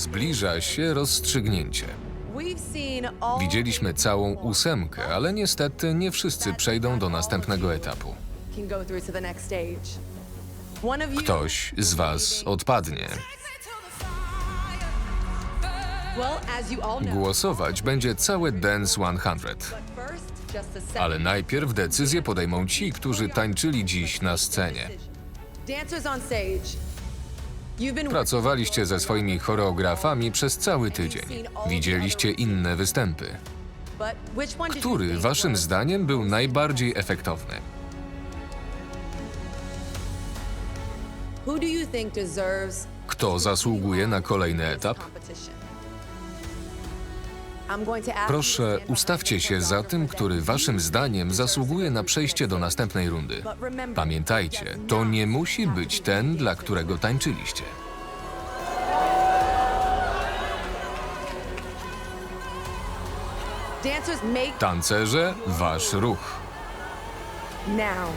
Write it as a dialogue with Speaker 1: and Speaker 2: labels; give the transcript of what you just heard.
Speaker 1: Zbliża się rozstrzygnięcie. Widzieliśmy całą ósemkę, ale niestety nie wszyscy przejdą do następnego etapu. Ktoś z Was odpadnie. Głosować będzie całe Dance 100. Ale najpierw decyzję podejmą ci, którzy tańczyli dziś na scenie. Pracowaliście ze swoimi choreografami przez cały tydzień. Widzieliście inne występy. Który waszym zdaniem był najbardziej efektowny? Kto zasługuje na kolejny etap? Proszę, ustawcie się za tym, który waszym zdaniem zasługuje na przejście do następnej rundy. Pamiętajcie, to nie musi być ten, dla którego tańczyliście. Tancerze, wasz ruch.
Speaker 2: now.